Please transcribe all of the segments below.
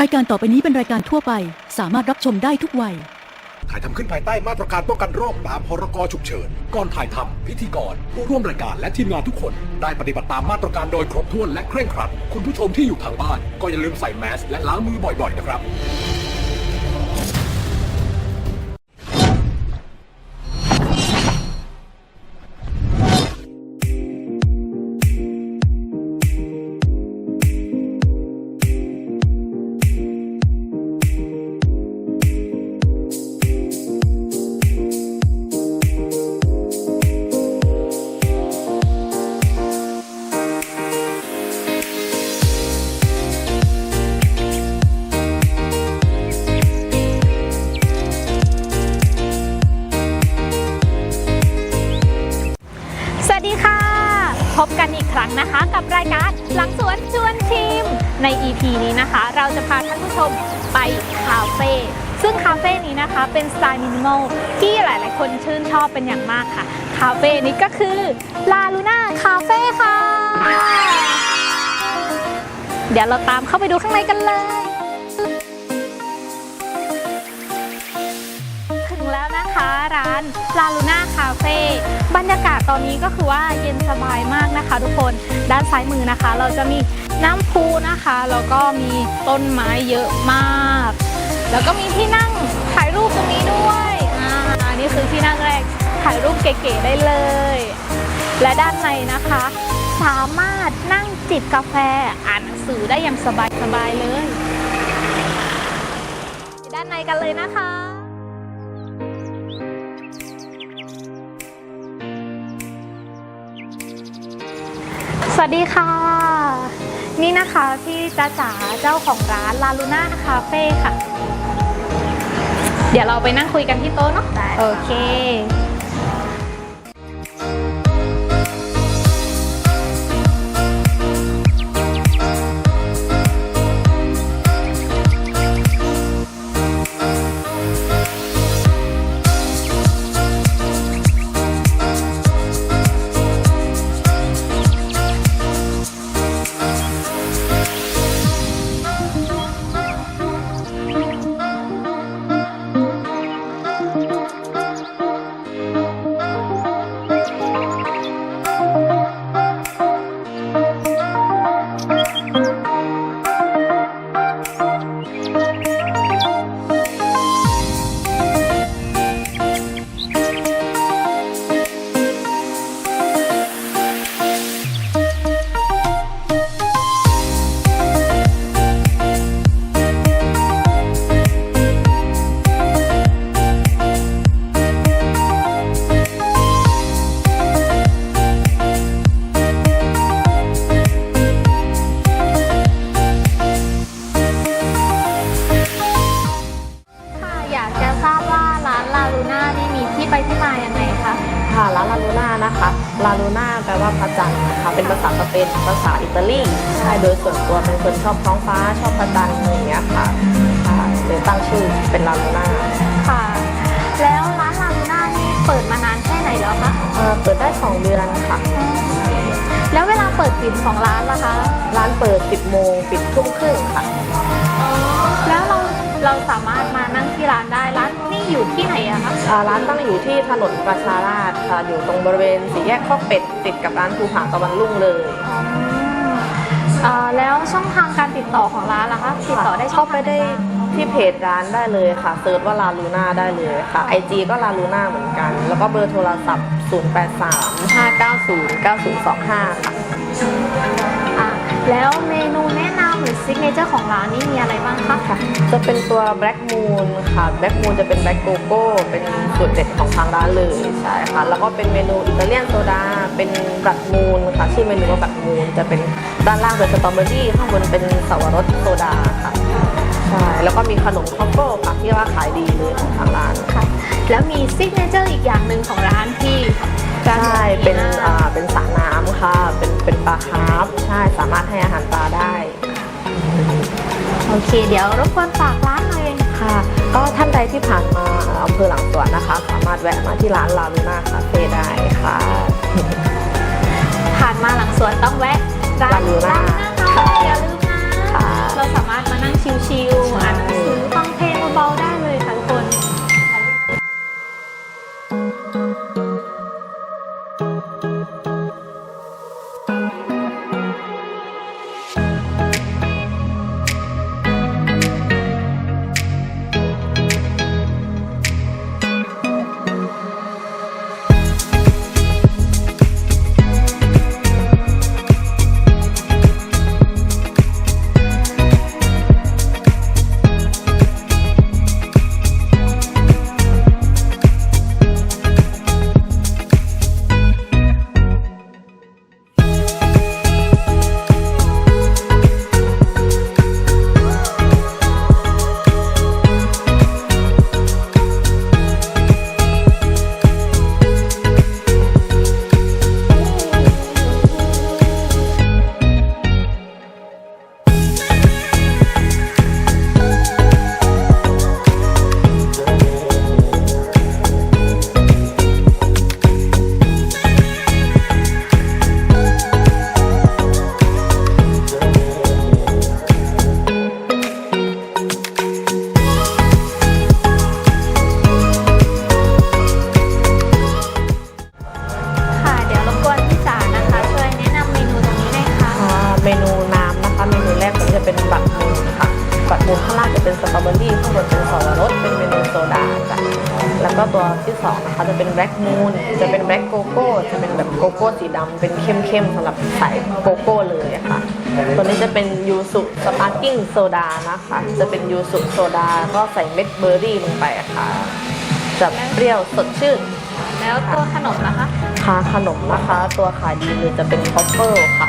รายการต่อไปนี้เป็นรายการทั่วไป สามารถรับชมได้ทุกวัย ถ่ายทำขึ้นภายใต้มาตรการป้องกันโรคตามพรกฉุกเฉิน ก่อนถ่ายทำพิธีกรผู้ร่วมรายการและทีมงานทุกคน ได้ปฏิบัติตามมาตรการโดยครบถ้วนและเคร่งครัด คุณผู้ชมที่อยู่ทางบ้าน ก็อย่าลืมใส่แมสและล้างมือบ่อยๆนะครับ ใน EP นี้นะคะ เราจะพาท่านผู้ชมไปคาเฟ่ซึ่งคาเฟ่นี้นะคะเป็นสไตล์มินิมอลที่หลาย ๆ คนชื่นชอบเป็นอย่างมากค่ะ คาเฟ่นี้ก็คือลาลูน่าคาเฟ่ค่ะ เดี๋ยวเราตามเข้าไปดูข้างในกันเลยานลาลูน่าคาเฟ่บรรยากาศตอนนี้ก็คือว่าเย็นสบายมากนะคะ ทุกคนด้านซ้ายมือนะคะ เราจะมีน้ำพุนะคะแล้วก็มีต้นไม้เยอะมาก แล้วก็มีที่นั่งถ่ายรูปตรงนี้ด้วยอ่าอันนี้คือที่นั่งแรกถ่ายรูปเก๋ๆได้เลย และด้านในนะคะ สามารถนั่งจิบกาแฟอ่านหนังสือได้อย่างสบายๆเลย ด้านในกันเลยนะคะ วัสดีค่ะ นี่นะคะพี่จ้าจ๋าเจ้าของร้านลาลูน่าคาเฟ่ค่ะ เดี๋ยวเราไปนั่งคุยกันที่โต๊ะเนาะโอเค อบท้องฟ้าชอบพระจันทร์อะไรอย่างเงี้ยค่ะค่ะเลยตั้งชื่อเป็นลาลูน่าค่ะ แล้วร้านลาลูน่านี่เปิดมานานแค่ไหนแล้วคะเอ่อเปิดได้ 2 เดือนค่ะ แล้วเวลาเปิดปิดของร้านล่ะคะร้านเปิด 10 โมงปิดทุ่มครึ่งค่ะ แล้วเราเราสามารถมานั่งที่ร้านได้ร้านนี่อยู่ที่ไหนอะคะอ่าร้านตั้งอยู่ที่ถนนประชาราษฎร์ค่ะ อยู่ตรงบริเวณสี่แยกข้อกเป็ดติดกับร้านภูผาตะวันรุ่งเลยอ่าแล้วช่องทางการติดต่อของร้านล่ะคะติดต่อได้ช่เข้าองไปทางหนได้บ้างที่เพจร้านได้เลยค่ะเซิร์ชว่าลาลูน่าได้เลยค่ะ IG ก็ลาลูน่าเหมือนกัน แล้วก็เบอร์โทรศัพท์ 083 590 9025 ค่ะ อะแล้วเมนูแนะนำหรือซิกเนเจอร์ของร้านนี่มีอะไรบ้างคะค่ะจะ เป็นตัว Black Moon ค่ะ Black Moon จะเป็น Black Coco เป็นสูตรเด็ดของทางร้านเลยใช่ค่ะ แล้วก็เป็นเมนูอิตาเลียนโซดา เป็นบัตมูนค่ะ ชื่อเมนูว่าบัตมูนจะเป็นด้านล่างเป็นสตรอเบอรี่ข้างบนเป็นสับปะรดโซดาค่ะ ใช่ แล้วก็มีขนมคอฟโก้ค่ะที่ว่าขายดีเลยของทางร้านค่ะ แล้วมีซิกเนเจอร์อีกอย่างหนึ่งของร้านที่ใช่ เป็นอ่าเป็นสระน้ำค่ะ เคเดี๋ยวรบกวนฝากร้านหน่อยค่ะก็ท่านใดที่ผ่านมาอำเภอหลังสวนนะคะ สามารถแวะมาที่ร้านลาลูน่าคาเฟ่ได้ค่ะ ผ่านมาหลังสวนต้องแวะร้านลาลูน่าลาลูน่าค่ะอย่าลืมนะค่ะเราสามารถมานั่งชิลนู จะเป็นแบล็กโกโก้จะเป็นแบบโกโก้สีดำเป็นเข้มๆสำหรับสายโกโก้เลยอะค่ะ ตัวนี้จะเป็นยูสุสปาร์กิ้งโซดานะคะ จะเป็นยูสุโซดาก็ใส่เม็ดเบอร์รี่ลงไปอะค่ะ จะเปรี้ยวสดชื่น แล้วตัวขนมนะคะ ค่ะขนมนะคะ ตัวขายดีเลยจะเป็นคอฟเฟิลค่ะ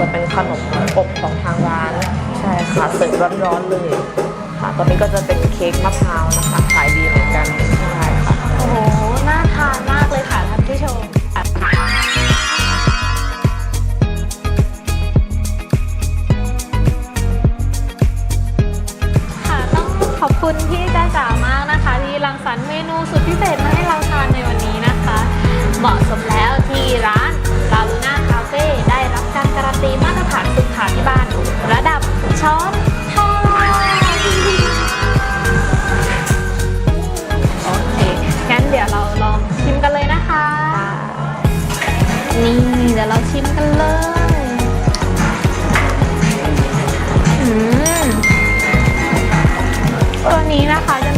จะเป็นขนมอบของทางร้าน ใช่ค่ะเสิร์ฟร้อนๆเลยค่ะตัวนี้ก็จะเป็นเค้กมะพร้าวนะคะ ขายดีเหมือนกันใช่ค่ะ โอ้โห น่าทานมากเลยค่ะท่านผู้ชมค่ะต้องขอบคุณพี่จ้าจ๋ามากนะคะ ที่รังสรรค์เมนูสุดพิเศษมาให้เราทานในวันนี้นะคะ เหมาะสมแล้วที่ร้าน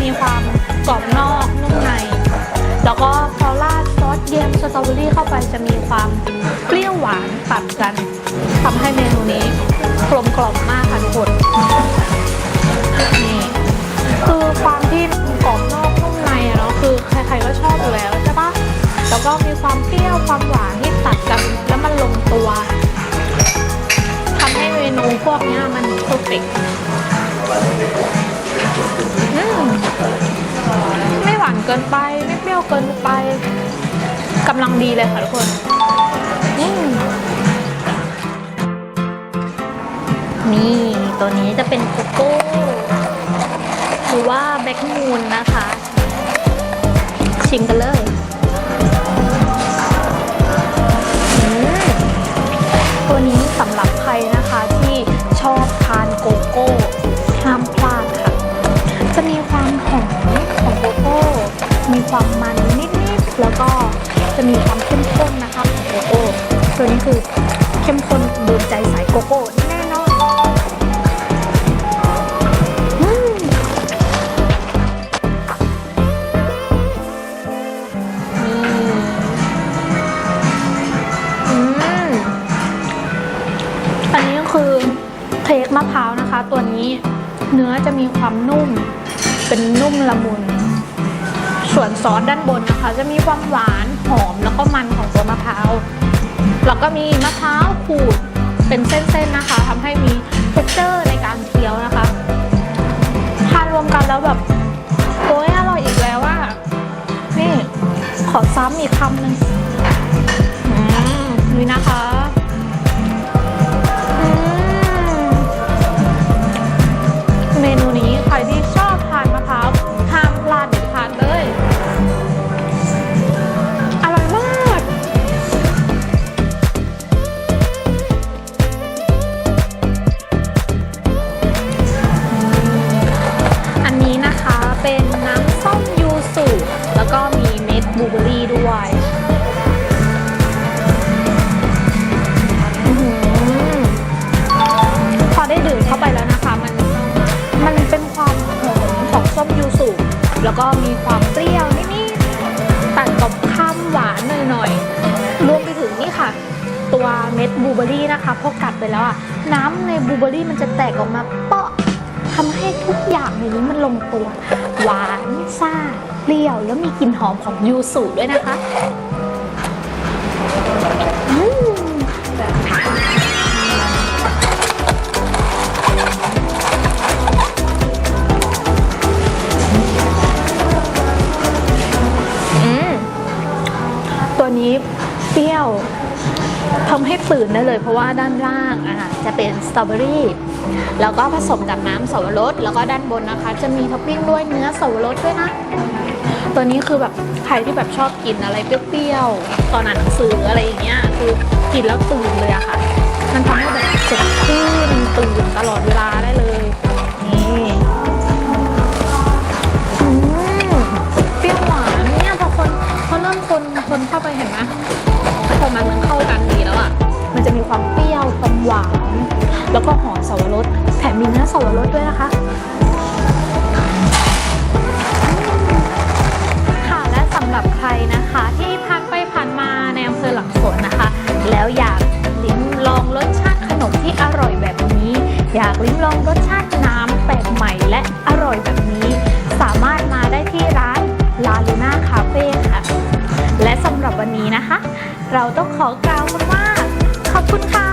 มีความกรอบนอกนุ่มใน แล้วก็พอราดซอสเยมสตรอเบอรี่เข้าไปจะมีความเปรี้ยวหวานตัดกันทำให้เมนูนี้กลมกล่อมมากค่ะทุกคนนี่คือความที่กรอบนอกนุ่มในอะเนาะคือใครๆก็ชอบอยู่แล้วใช่ปะแล้วก็มีความเปรี้ยวความหวานที่ตัดกันแล้วมันลงตัวทำให้เมนูพวกนี้มันเพอร์เฟกต์ อืมไม่หวานเกินไป ไม่เปรี้ยวเกินไปกำลังดีเลยค่ะทุกคนอืมนี่ตัวนี้จะเป็นโกโก้หรือว่าแบล็กมูนนะคะ ชิมกันเลย ความมันนิดๆแล้วก็จะมีความเข้มข้นนะคะของโกโก้ตัวนี้คือเข้มข้นโดนใจสายโกโก้ อสด้านบนนะคะ จะมีความหวานหอมแล้วก็มันของตัวมะพร้าวแล้วก็มีมะพร้าวขูดเป็นเส้นๆนะคะทำให้มีเท็กเจอร์ในการเคี้ยวนะคะทานรวมกันแล้วแบบโอ้ยอร่อยอีกแล้วอะนี่ขอซ้ำอีกคำหนึ่งนี่นะคะเมนูนี้ใครที่ ก็มีความเปรี้ยวนิดๆตัดกับข้ามหวานหน่อยๆรวมไปถึงนี่ค่ะ ตัวเม็ดบลูเบอรี่นะคะพอกัดไปแล้วอะน้ำในบลูเบอร์รี่มันจะแตกออกมาเปาะทำให้ทุกอย่างในนี้มันลงตัว หวานซ่าเปรี้ยวแล้วมีกลิ่นหอมของยูสุด้วยนะคะ ตื่นได้เลยเพราะว่าด้านล่างอะจะเป็นสตรอเบอรี่แล้วก็ผสมกับน้ำสวรสแล้วก็ด้านบนนะคะ จะมีท็อปปิ้งด้วยเนื้อสวรสด้วยนะ ตัวนี้คือแบบใครที่แบบชอบกินอะไรเปรี้ยวๆตอนอ่านหนังสืออะไรอย่างเงี้ยคือกินแล้วตื่นเลยอะค่ะ มันทำให้แบบสดชื่นตื่นตลอดเวลาได้เลย แล้วก็ห่อสวรสแถมมีเนื้อสวรสด้วยนะคะ ค่ะและสำหรับใครนะคะ ที่ผ่านไปผ่านมาในอำเภอหลังสวนนะคะ แล้วอยากลิ้มลองรสชาติขนมที่อร่อยแบบนี้ อยากลิ้มลองรสชาติน้ำแปลกใหม่และอร่อยแบบนี้ สามารถมาได้ที่ร้านลาลูน่าคาเฟ่ค่ะ และสำหรับวันนี้นะคะ เราต้องขอกล่าวคำว่าขอบคุณค่ะ